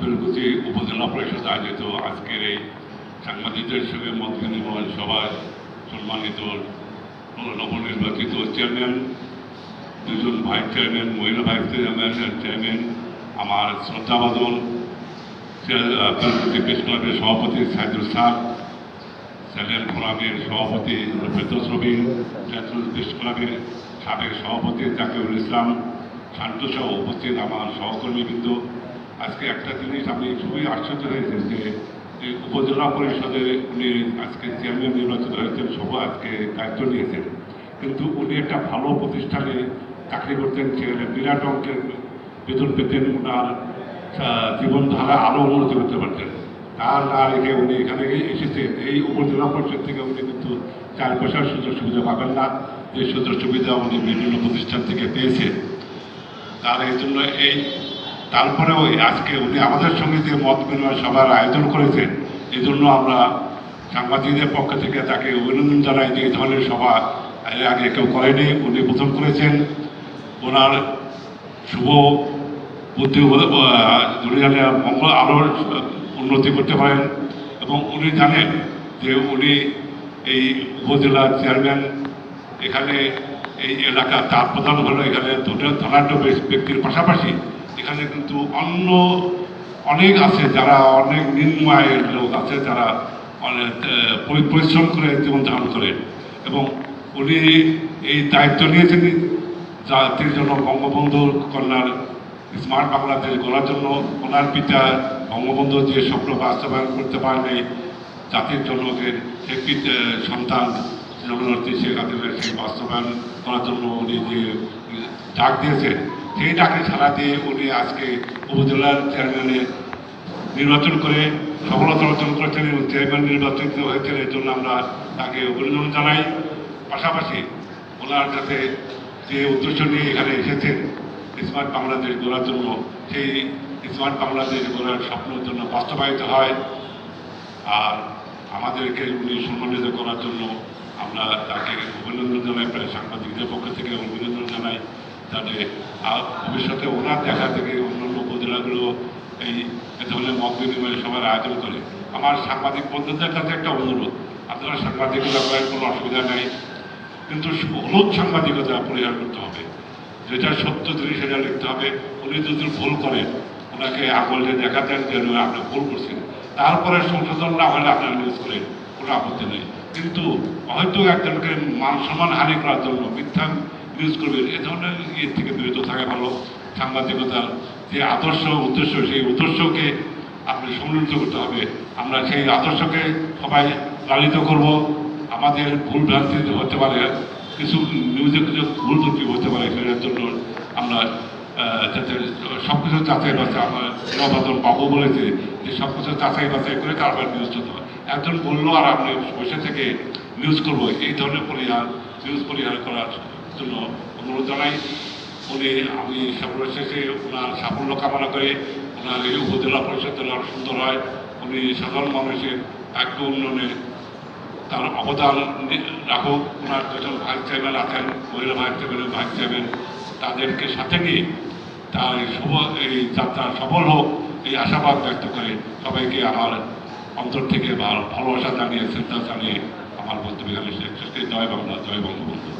বেলকুচি উপজেলা পরিষদ আয়োজিত আজকের এই সাংবাদিকদের সঙ্গে মত বিনিময় সভায় সম্মানিত নবনির্বাচিত চেয়ারম্যান, দুজন ভাইস চেয়ারম্যান, মহিলা ভাইস চেয়ারম্যান চেয়ারম্যান, আমার শ্রদ্ধাবাদন ক্লাবের সভাপতি সাইদুল সাহ স্যালেম ফোরামের সভাপতি রবিন জাতীয় প্রেস ক্লাবের সাবেক সভাপতি জাকিরুল ইসলাম শান্তসহ উপস্থিত আমার সহকর্মীবৃন্দ আজকে একটা জিনিস আমি খুবই আশ্চর্য হয়েছি যে উপজেলা পরিষদে উনি আজকে চেয়ারম্যান নির্বাচিত হয়েছেন, সভা আজকে দায়িত্ব নিয়েছেন। কিন্তু উনি একটা ভালো প্রতিষ্ঠানে চাকরি করতেন, সেখানে বিরাট অঙ্কের বেতন পেতেন ওনার জীবনধারা আরও উন্নতি করতে পারতেন। তার না রেখে উনি এখানে এসেছেন। এই উপজেলা পরিষদ থেকে উনি কিন্তু চার পয়সার সুযোগ সুবিধা পাবেন না। যে সুযোগ সুবিধা উনি বিভিন্ন প্রতিষ্ঠান থেকে পেয়েছেন। তার এই জন্য এই তারপরেও আজকে উনি আমাদের সঙ্গে যে মত বিনিময় সভার আয়োজন করেছেন এই জন্য আমরা সাংবাদিকদের পক্ষ থেকে তাকে অভিনন্দন জানাই যে এই ধরনের সভা এর আগে কেউ করেনি, উনি প্রথম করেছেন। ওনার শুভ বুদ্ধি জানে মঙ্গল আরও উন্নতি করতে পারেন এবং উনি জানেন যে উনি এই উপজেলার চেয়ারম্যান, এখানে এই এলাকা তার প্রধান হলো এখানে ধনাঢ্য ব্যক্তির পাশাপাশি এখানে কিন্তু অন্য অনেক আছে যারা অনেক নিম্ন আয়ের লোক আছে যারা অনেক পরি- পরিশ্রম করে জীবন ধারণ করেন এবং উনি এই দায়িত্ব নিয়েছেন জাতির জন্য বঙ্গবন্ধুর কন্যার স্মার্ট বাংলাদেশ গড়ার জন্য। ওনার পিতা বঙ্গবন্ধু যে স্বপ্ন বাস্তবায়ন করতে পারেনি জাতির সেই পিতা সন্তান জগন্নাথী শেখ হাসিনার সেই বাস্তবায়ন করার জন্য উনি যে ডাক দিয়েছেন সেই ডাকে সারা দিয়ে উনি আজকে উপজেলার চেয়ারম্যানের নির্বাচন করে সফলতা অর্জন করেছেন এবং চেয়ারম্যান নির্বাচিত হয়েছেন, এর জন্য আমরা তাকে অভিনন্দন জানাই। পাশাপাশি ওনার কাছে যে উদ্দেশ্য নিয়ে এখানে এসেছেন, স্মার্ট বাংলাদেশ গড়ার জন্য, সেই স্মার্ট বাংলাদেশ গড়ার স্বপ্নের জন্য বাস্তবায়িত হয়। আর আমাদেরকে উনি সম্মানিত করার জন্য আমরা তাকে অভিনন্দন জানাই, প্রায় সাংবাদিকদের পক্ষ থেকে অভিনন্দন জানাই। যাতে আর ভবিষ্যতে ওনার দেখা থেকে অন্যান্য উপজেলাগুলো এই ধরনের মত বিনিময় সভার আয়োজন করে। আমার সাংবাদিক বন্ধুদের কাছে একটা অনুরোধ। আপনারা সাংবাদিকতা করেন কোনো অসুবিধা নেই, কিন্তু হলুদ সাংবাদিকতা পরিহার করতে হবে। যেটা সত্য জিনিস সেটা লিখতে হবে। উনি যদি ভুল করেন, ওনাকে আঙুলে দেখাতেন যে উনি আপনি ভুল করছেন। তারপরে সংশোধন না হলে আপনারা নিউজ করেন, কোনো আপত্তি নেই। কিন্তু হয়তো একজনকে মান সম্মান হানি করার জন্য মিথ্যা নিউজ করবেন এ ধরনের ইয়ে থেকে বিরত থাকা ভালো। সাংবাদিকতার যে আদর্শ উদ্দেশ্য, সেই উদ্দেশ্যকে আপনি সম্মিলিত করতে হবে। আমরা সেই আদর্শকে সবাই লালিত করব। আমাদের ভুল ভ্রান্তি হতে পারে, কিছু নিউজে কিছু ভুল ত্রুটি হতে পারে সেটার জন্য আমরা যাতে সব কিছু যাচাই বাছাই আমার নবাদন বাবু বলেছে যে সব কিছু যাচাই বাছাই করে তারপর নিউজ হবে একজন বলল আর আপনি বসে থেকে নিউজ করব, এই ধরনের পরিহার, নিউজ পরিহার করার জন্য অনুরোধ জানাই, উনি, আমি সর্বশেষে ওনার সাফল্য কামনা করে ওনার এই উপজেলা পরিষদ আরও সুন্দর হয়। উনি সাধারণ মানুষের এক উন্নয়নে তার অবদান রাখুক। ওনার দুজন ভাইস চেয়ারম্যান আছেন, মহিলা ভাইস চেয়ারম্যান ভাইস চেয়ারম্যান। তাদেরকে সাথে নিয়ে তার শুভ, এই যাত্রা সফল হোক, এই আশাবাদ ব্যক্ত করে সবাইকে আমার অন্তর থেকে ভালো- ভালোবাসা জানিয়ে, শ্রদ্ধা জানিয়ে আমার বক্তব্য এখানে শেষ। জয় বাংলা, জয় বঙ্গবন্ধু।